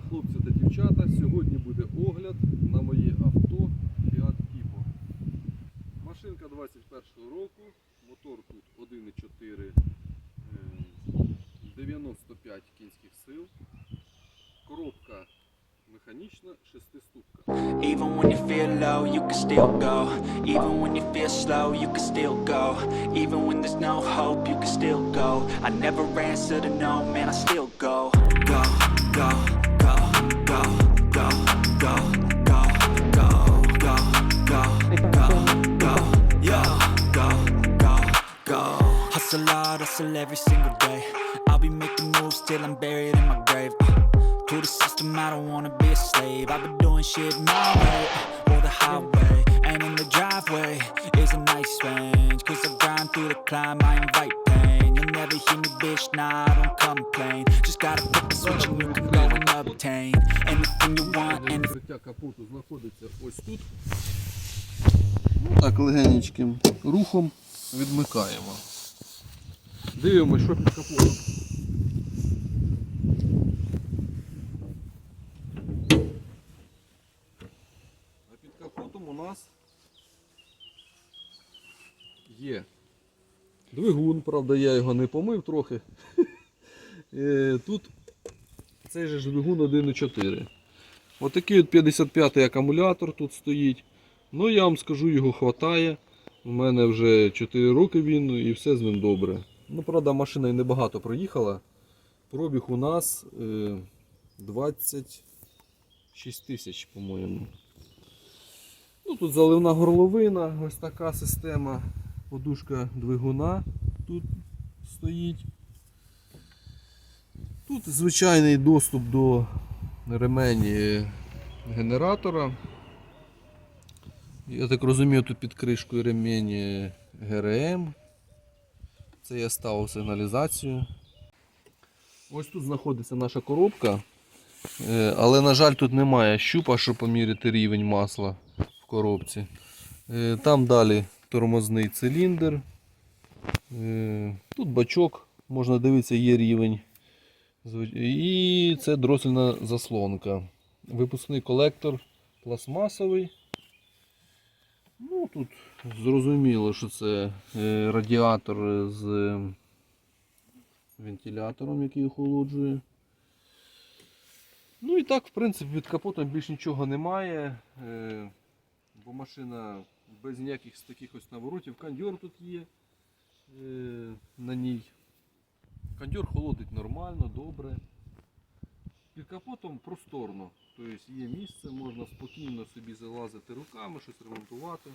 хлопці та дівчата. Сьогодні буде огляд на моє авто Fiat Tipo. Машинка 21 року, мотор тут 1,4 е, 95 кінських сил. Коробка механічна, шестиступка. Even when you feel low, you can still go. Even when you feel slow, you can still go. Even when there's no hope, you can still go. I never answer to no, man, I still go, go, go, every single day. I'll be making moves till I'm buried in my grave. Uh, to the system, I don't wanna be a slave. I've been doing shit my way, uh, or the highway. And in the driveway is a nice range. Cause I grind through the climb, I invite pain. You'll never hear me, bitch, nah, I don't complain. Just gotta flip the switch and you can go and obtain anything you want, anything. Відкриття капоту знаходиться ось тут. Ну, так, легеньким рухом відмикаємо. Дивимося, що під капотом. А під капотом у нас є двигун, правда, я його не помив трохи. Е, Тут цей же двигун 1.4. Отакий от 55-й акумулятор тут стоїть. Ну я вам скажу, його хватає. У мене вже 4 роки він і все з ним добре. Ну, правда, машина і небагато проїхала. Пробіг у нас е, 26 тисяч, по-моєму. Ну, тут заливна горловина, ось така система. Подушка двигуна тут стоїть. Тут звичайний доступ до ремені генератора. Я так розумію, тут під кришкою ремені ГРМ. Це я ставив сигналізацію. Ось тут знаходиться наша коробка. Е, Але, на жаль, тут немає щупа, щоб поміряти рівень масла в коробці. Е, Там далі тормозний циліндр. Е, Тут бачок, можна дивитися, є рівень. І це дросельна заслонка. Випускний колектор пластмасовий. Ну, тут зрозуміло, що це е, радіатор з вентилятором, який охолоджує. Ну і так, в принципі, від капота більш нічого немає. е, Бо машина без ніяких таких ось наворотів. Кондьор тут є е, на ній. Кондьор холодить нормально, добре. Під капотом просторно. Тобто є місце, можна спокійно собі залазити руками, щось ремонтувати.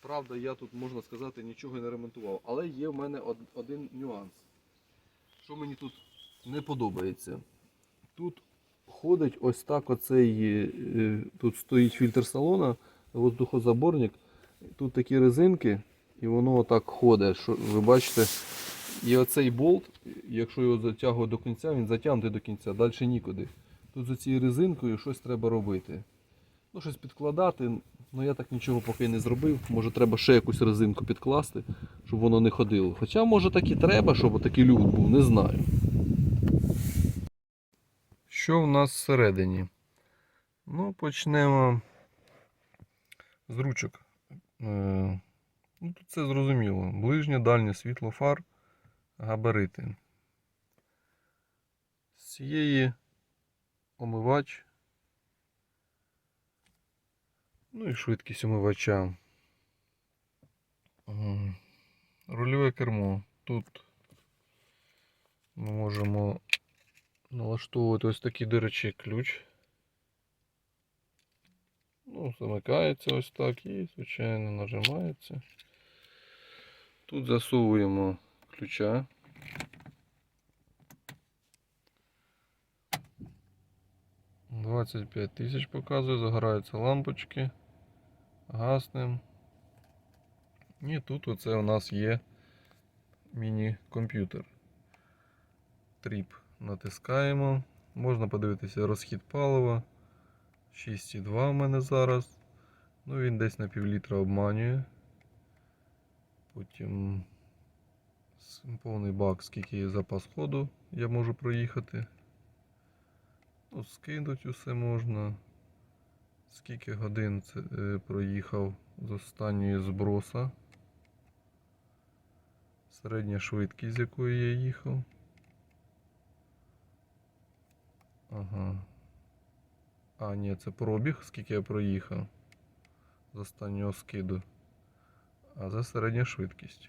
Правда, я тут, можна сказати, нічого не ремонтував. Але є в мене один нюанс. Що мені тут не подобається. Тут ходить ось так оцей, е, тут стоїть фільтр салона, воздухозаборник. Тут такі резинки, і воно отак ходить. Що, ви бачите, і оцей болт, якщо його затягувати до кінця, він затягнутий до кінця, далі нікуди. Тут за цією резинкою щось треба робити. Ну, щось підкладати. Ну я так нічого поки не зробив. Може треба ще якусь резинку підкласти, щоб воно не ходило. Хоча може так і треба, щоб такий люфт був, не знаю. Що в нас всередині? Ну, почнемо з ручок. Е, Ну, тут це зрозуміло. Ближнє, дальнє світло фар, габарити. З цієї омивач. Ну і швидкість омивача. Рульове кермо. Тут ми можемо налаштовувати ось такий, до ключ. Ну, замикається ось так і, звичайно, нажимається. Тут засовуємо ключа. Двадцять п'ять тисяч показує, загораються лампочки. Гаснем. І тут оце у нас є міні-комп'ютер. Тріп натискаємо. Можна подивитися розхід палива. 6,2 у мене зараз. Ну він десь на півлітра обманює. Потім повний бак, скільки є запас ходу я можу проїхати. Ну, скинуть усе можна. Скільки годин це, е, проїхав з останньої зброса. Середня швидкість, з якою я їхав. Ага. А, ні, це пробіг, скільки я проїхав з останнього скиду. А це середня швидкість.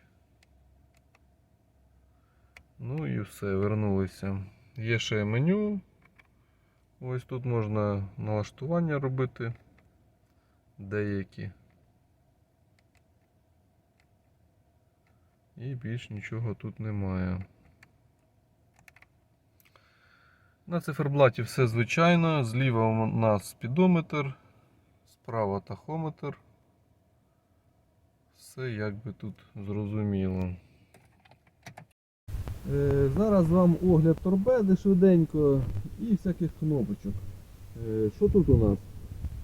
Ну і все, вернулися. Є ще меню. Ось тут можна налаштування робити. Деякі. І більш нічого тут немає. На циферблаті все звичайно. Зліва у нас спідометр, справа тахометр. Все якби тут зрозуміло. Е, зараз вам огляд торпеди швиденько і всяких кнопочок. Е, що тут у нас?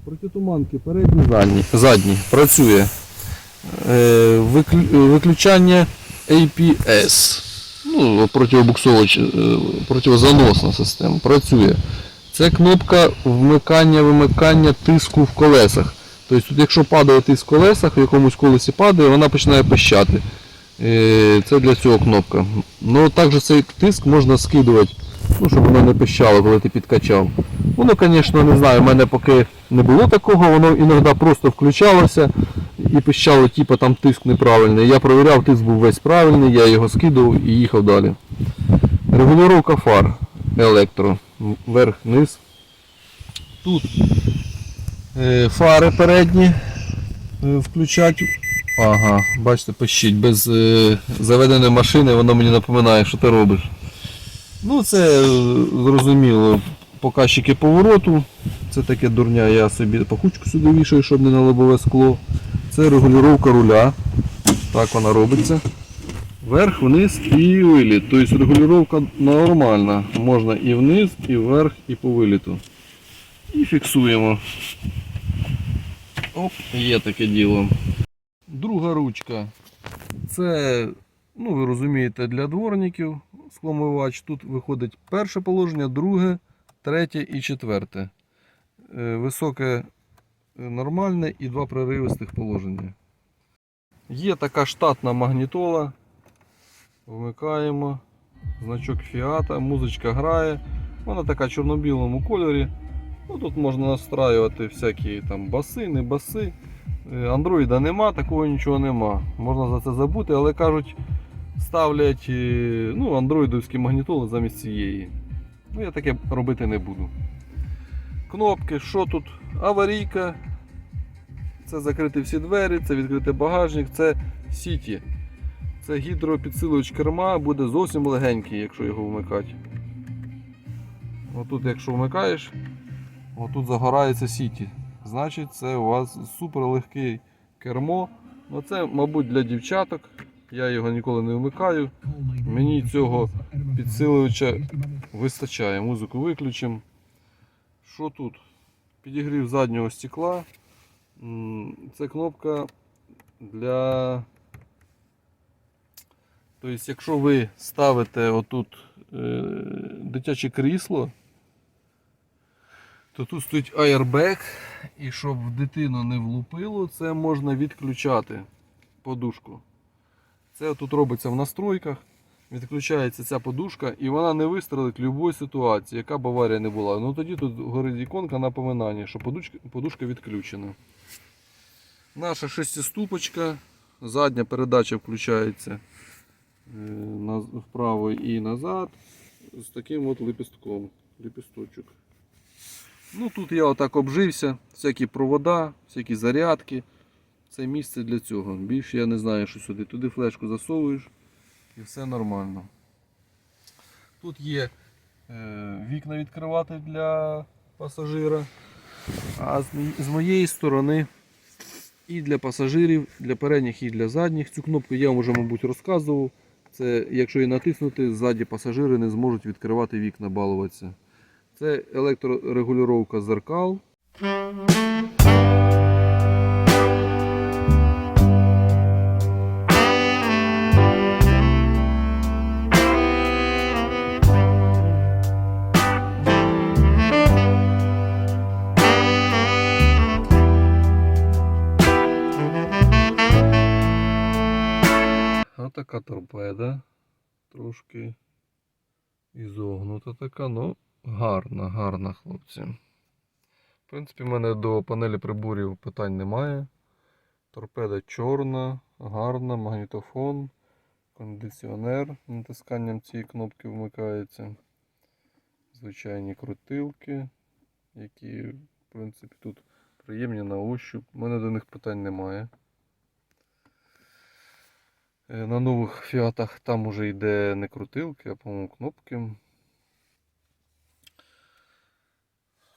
Протитуманки передні, задні. Задні. Працює. Е, виключання APS. Ну, противозаносна система. Працює. Це кнопка вмикання-вимикання тиску в колесах. Тобто, тут, якщо падає тиск в колесах, в якомусь колесі падає, вона починає пищати. Е, Це для цього кнопка. Ну також цей тиск можна скидувати, ну, щоб воно не пищало, коли ти підкачав. Воно, звісно, не знаю, в мене поки не було такого, воно іноді просто включалося і пищало, типу там тиск неправильний. Я провіряв, тиск був весь правильний, я його скидав і їхав далі. Регулювання фар електро. Вверх-вниз. Тут е, фари передні е, включать. Ага, бачите, пищить. Без е, заведеної машини воно мені напоминає, що ти робиш. Ну, це е, зрозуміло. Показчики повороту. Це таке дурня, я собі пахучку сюди вішаю, щоб не на лобове скло. Це регулювання руля. Так вона робиться. Вверх, вниз і виліт. Тобто регулювання нормальна. Можна і вниз, і вверх, і по виліту. І фіксуємо. Оп, є таке діло. Друга ручка. Це, ну ви розумієте, для дворників скломивач. Тут виходить перше положення, друге, третє і четверте. Е, Високе е, нормальне і два проривистих положення. Є така штатна магнітола. Вмикаємо. Значок Фіата, музичка грає. Вона така в чорно-білому кольорі. Ну, тут можна настраювати всякі там баси, не баси. Е, Андроїда нема, такого нічого нема. Можна за це забути, але кажуть, ставлять е, ну, андроїдовські магнітоли замість цієї. Ну, я таке робити не буду. Кнопки, що тут? Аварійка. Це закрити всі двері, це відкрити багажник, це сіті. Це гідропідсилювач керма буде зовсім легенький, якщо його вмикати. Отут, якщо вмикаєш, отут загорається сіті. Значить, це у вас супер легке кермо. Ну, це, мабуть, для дівчаток. Я його ніколи не вмикаю. Мені цього підсилювача вистачає. Музику виключимо. Що тут? Підігрів заднього стекла. Це кнопка для. Тобто, якщо ви ставите отут е, дитяче крісло, то тут стоїть аербек, і щоб дитину не влупило, це можна відключати подушку. Це тут робиться в настройках. Відключається ця подушка і вона не вистрелить в будь-якій ситуації, яка б аварія не була. Ну тоді тут горить іконка напоминання, що подушка, подушка відключена. Наша шестиступочка, задня передача включається е, вправо і назад з таким от лепістком. Лепісточок. Ну тут я отак обжився, всякі провода, всякі зарядки. Це місце для цього. Більше я не знаю, що сюди. Туди флешку засовуєш і все нормально. Тут є е, вікна відкривати для пасажира. А з, з моєї сторони і для пасажирів, для передніх і для задніх. Цю кнопку я вже, мабуть, розказував. Це якщо її натиснути, ззаді пасажири не зможуть відкривати вікна, балуватися. Це електрорегулювання зеркал. Така торпеда, трошки ізогнута така, ну гарна, гарна, хлопці. В принципі, в мене до панелі приборів питань немає. Торпеда чорна, гарна, магнітофон, кондиціонер натисканням цієї кнопки вмикається. Звичайні крутилки, які, в принципі, тут приємні на ощуп. У мене до них питань немає. Е, На нових фіатах там уже йде не крутилки, а по-моєму кнопки.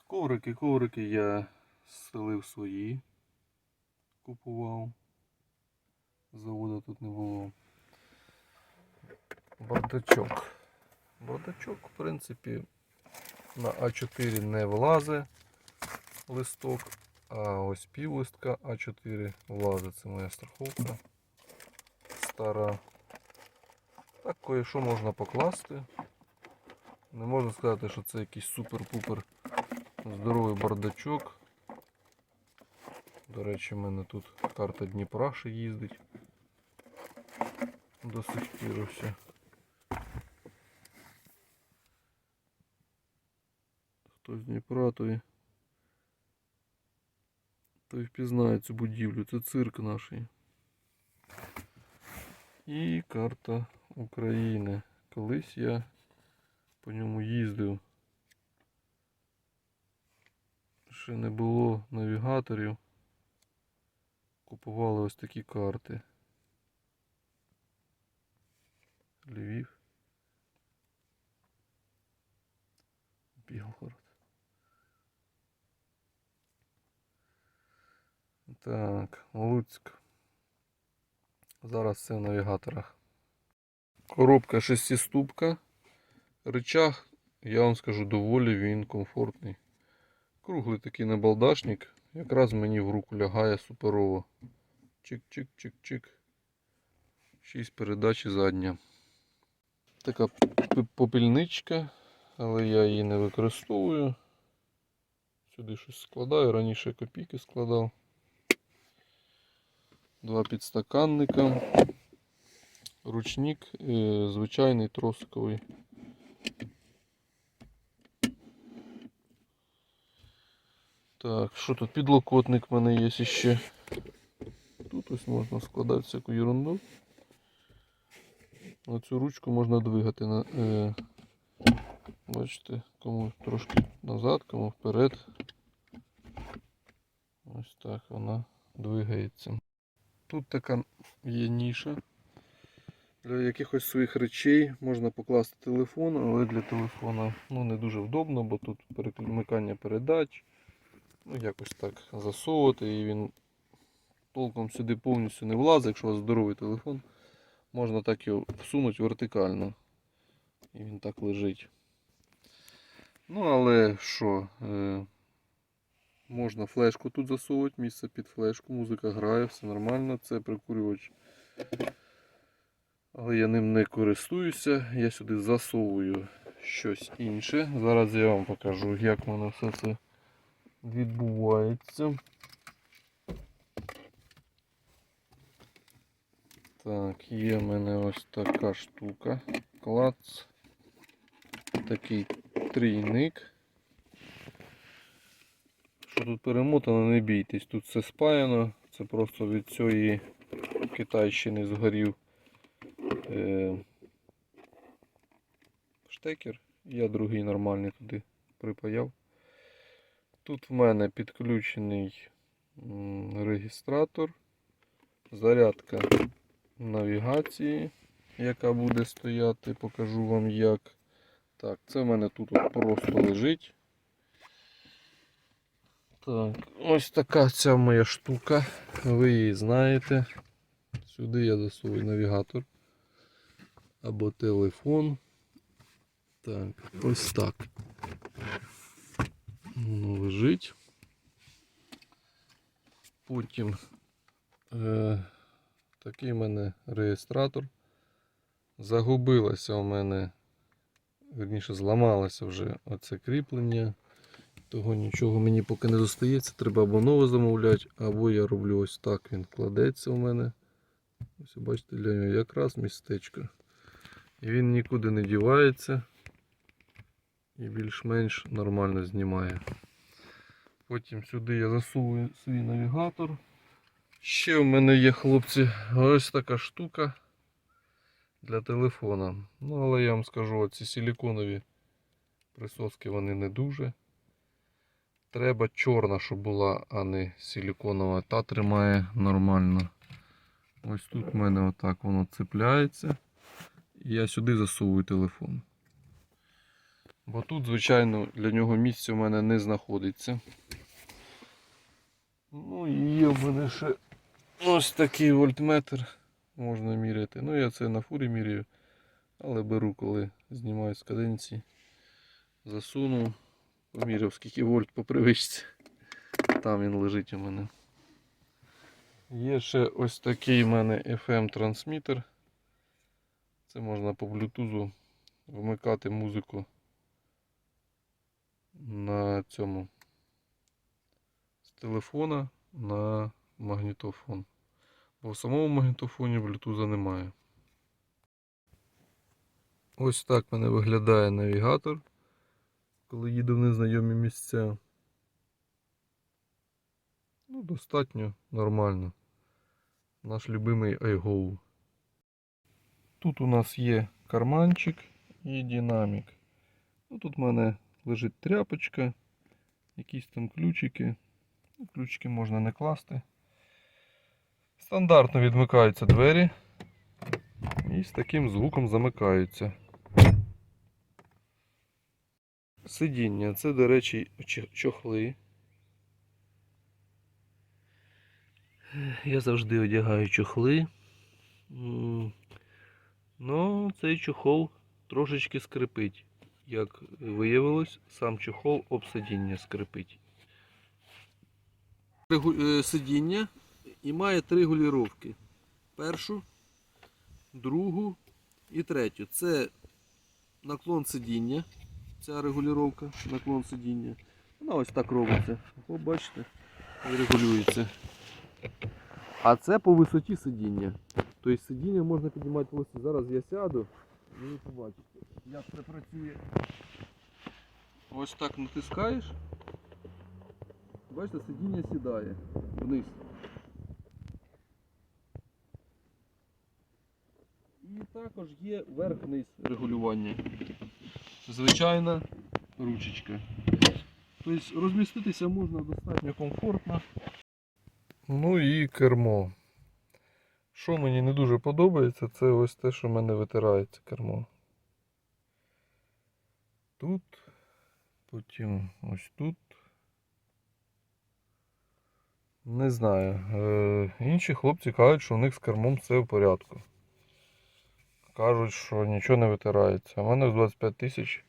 Коврики, коврики я селив свої. Купував. Заводу тут не було. Бардачок. Бардачок, в принципі, на А4 не влазить листок, а ось пів листка А4 влазить. Це моя страховка стара. Так кое-що можна покласти. Не можна сказати, що це якийсь супер-пупер здоровий бардачок. До речі, в мене тут карта Дніпра ще їздить. До сих пір все. Хто з Дніпра, той, той впізнає цю будівлю. Це цирк наш. І карта України. Колись я по ньому їздив. Ще не було навігаторів. Купували ось такі карти. Львів. Білгород. Так, Луцьк. Зараз все в навігаторах. Коробка шестиступка. Рычаг, я вам скажу, доволі він комфортний. Круглий такий набалдашник. Якраз мені в руку лягає суперово. Чик-чик-чик-чик. 6 передач задня. Така попільничка, але я її не використовую. Сюди щось складаю, раніше копійки складав. Два підстаканника. Ручник е, звичайний тросиковий. Так, що тут? Підлокотник в мене є ще. Тут ось можна складати всяку ерунду. Оцю ручку можна двигати на. Е, бачите, кому трошки назад, кому вперед. Ось так вона двигається. Тут така є ніша. Для якихось своїх речей можна покласти телефон, але для телефона ну, не дуже вдобно, бо тут перемикання передач. Ну, якось так засовувати і він толком сюди повністю не влазить, якщо у вас здоровий телефон. Можна так його всунути вертикально. І він так лежить. Ну, але що, е, можна флешку тут засовувати, місце під флешку, музика грає, все нормально, це прикурювач. Але я ним не користуюся, я сюди засовую щось інше. Зараз я вам покажу, як воно все це відбувається. Так, є в мене ось така штука. Клац. Такий трійник. Що тут перемотано, не бійтесь. Тут все спаяно. Це просто від цієї Китайщини згорів е, штекер. Я другий нормальний туди припаяв. Тут в мене підключений м, реєстратор, зарядка навігації, яка буде стояти, покажу вам як. Так, це в мене тут просто лежить. Так, ось така ця моя штука. Ви її знаєте. Сюди я засовую навігатор або телефон. Так, ось так. Воно лежить. Потім е, такий в мене реєстратор. Загубилося у мене, верніше, зламалося вже оце кріплення. Того нічого мені поки не достається. Треба або нове замовляти, або я роблю ось так. Він кладеться у мене. Ось бачите, для нього якраз містечко. І він нікуди не дівається і більш-менш нормально знімає. Потім сюди я засовую свій навігатор. Ще в мене є, хлопці, ось така штука для телефона. Ну, але я вам скажу, ці силіконові присоски вони не дуже. Треба чорна, щоб була, а не силіконова. Та тримає нормально. Ось тут в мене отак воно цепляється. Я сюди засовую телефон. Бо тут, звичайно, для нього місця в мене не знаходиться. Ну і є в мене ще ось такий вольтметр. Можна міряти. Ну я це на фурі міряю. Але беру, коли знімаю з каденції. Засунув. Поміряв скільки вольт по привичці. Там він лежить у мене. Є ще ось такий в мене FM трансмітер. Це можна по блютузу вмикати музику на цьому з телефона на магнітофон. Бо в самому магнітофоні блютуза немає. Ось так мене виглядає навігатор, коли їду в незнайомі місця. Ну, достатньо нормально. Наш любимий iGo. Тут у нас є карманчик і динамік. Ну, тут в мене лежить тряпочка, якісь там ключики. Ну, Ключики можна не класти. Стандартно відмикаються двері і з таким звуком замикаються. Сидіння. Це, до речі, чохли. Я завжди одягаю чохли. Ну, цей чохол трошечки скрипить. Як виявилось, сам чохол об сидіння скрипить. е, Сидіння і має три регулювання. Першу, другу і третю. Це наклон сидіння. Ця регулювання, наклон сидіння. Вона ось так робиться. О, бачите, регулюється. А це по висоті сидіння. Тобто сидіння можна піднімати ось. Зараз я сяду і побачите, як це працює. Ось так натискаєш. Бачите, сидіння сідає вниз. І також є верх-низ регулювання. Звичайна ручечка. Тобто розміститися можна достатньо комфортно. Ну і кермо. Що мені не дуже подобається, це ось те, що в мене витирається кермо. Тут, потім ось тут. Не знаю. Е, інші хлопці кажуть, що у них з кермом все в порядку. Кажуть, що нічого не витирається. А в мене в 25 тисяч.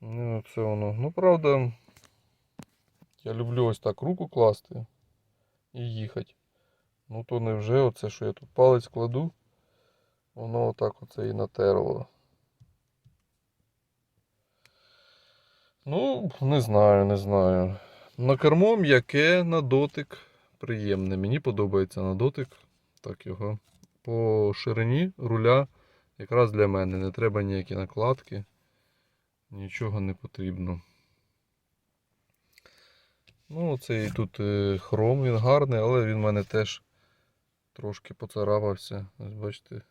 Ну, це воно. Ну, правда, я люблю ось так руку класти і їхати. Ну то невже оце, що я тут палець кладу, воно отак оце і натерло. Ну, не знаю, не знаю. На кермо м'яке на дотик приємне. Мені подобається на дотик. Так його. По ширині руля якраз для мене. Не треба ніякі накладки. Нічого не потрібно. Ну, цей тут е, хром, він гарний, але він в мене теж трошки поцарапався. Ось бачите,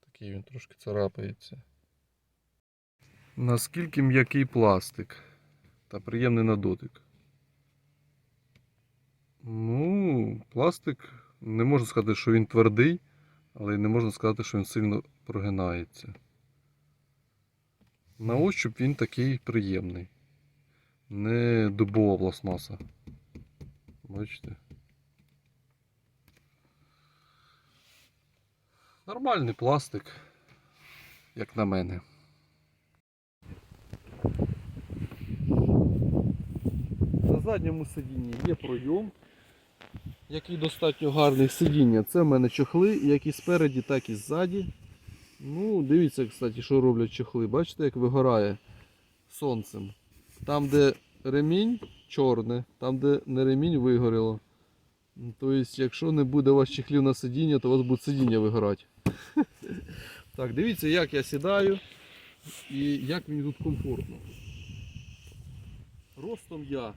такий він трошки царапається. Наскільки м'який пластик та приємний на дотик. Ну, пластик не можна сказати, що він твердий, але й не можна сказати, що він сильно прогинається. На ощуп він такий приємний. Не дубова пластмаса. Бачите? Нормальний пластик, як на мене. На задньому сидінні є пройом, який достатньо гарний сидіння. Це в мене чохли, як і спереді, так і ззаді. Ну, дивіться, кстати, що роблять чохли. Бачите, як вигорає сонцем. Там, де ремінь чорне, там, де не ремінь вигоріло. Тобто, якщо не буде у вас чехлів на сидіння, то у вас буде сидіння вигорати. Так, дивіться, як я сідаю і як мені тут комфортно. Ростом я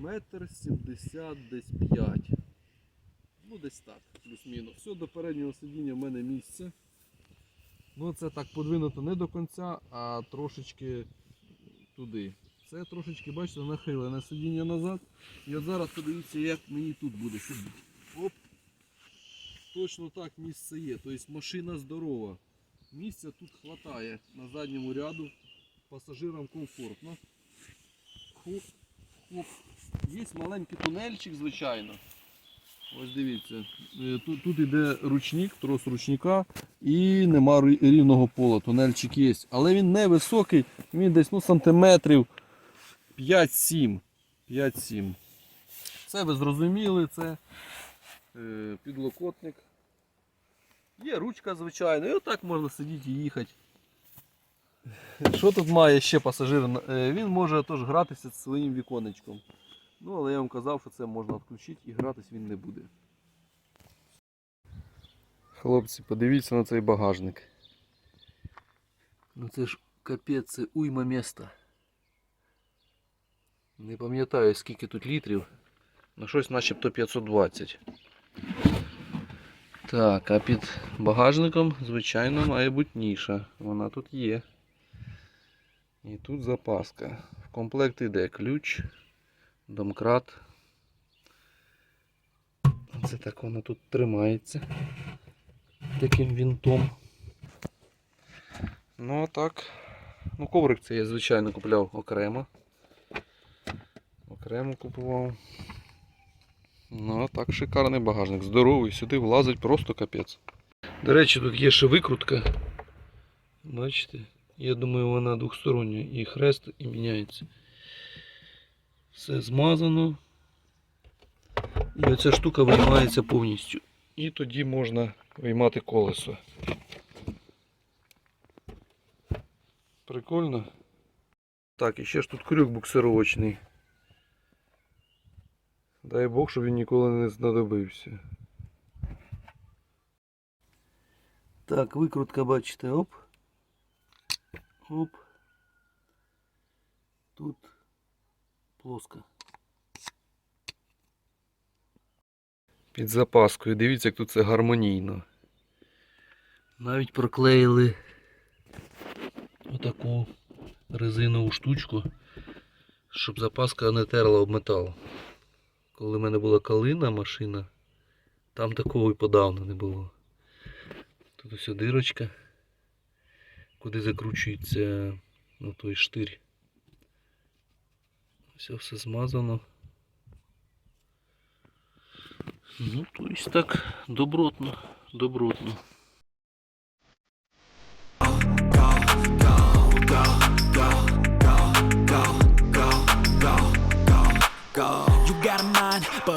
метр сімдесят десь п'ять. Ну десь так, плюс-мінус. Все, до переднього сидіння в мене місце. Ну це так подвинуто не до кінця, а трошечки туди. Це трошечки, бачите, нахилене сидіння назад. І от зараз подивіться, як мені тут буде. Оп. Точно так місце є. Тобто машина здорова. Місця тут хватає на задньому ряду. Пасажирам комфортно. Хоп, хоп. Є маленький тунельчик, звичайно. Ось дивіться. Е, Тут, тут іде ручник, трос ручника і нема рівного пола. Тунельчик є. Але він не високий, він десь ну, сантиметрів 5-7. 5-7. Це ви зрозуміли, це е, підлокотник. Є ручка, звичайно, і отак можна сидіти і їхати. Що тут має ще пасажир? Е, Він може теж гратися зі своїм віконечком. Ну, але я вам казав, що це можна включити і гратись він не буде. Хлопці, подивіться на цей багажник. Ну це ж капець, це уйма міста. Не пам'ятаю скільки тут літрів. Ну щось начебто 520. Так, а під багажником, звичайно, має бути ніша. Вона тут є. І тут запаска. В комплект йде ключ, домкрат. Це так вона тут тримається. Таким вінтом. Ну а так. Ну коврик це я звичайно купляв окремо. Окремо купував. Ну, а так шикарний багажник. Здоровий, сюди влазить просто капець. До речі, тут є ще викрутка. Бачите? Я думаю, вона двохстороння. І хрест, і міняється. Все змазано. І оця штука виймається повністю. І тоді можна виймати колесо. Прикольно. Так, і ще ж тут крюк буксировочний. Дай Бог, щоб він ніколи не знадобився. Так, викрутка, бачите, оп. Оп. Тут плоско. Під запаскою. Дивіться, як тут це гармонійно. Навіть проклеїли отаку резинову штучку, щоб запаска не терла об метал. Коли в мене була калина машина, там такого і подавно не було. Тут ось дирочка, куди закручується ну, той штир. Все все змазано. Ну, то есть так, добротно, добротно. You got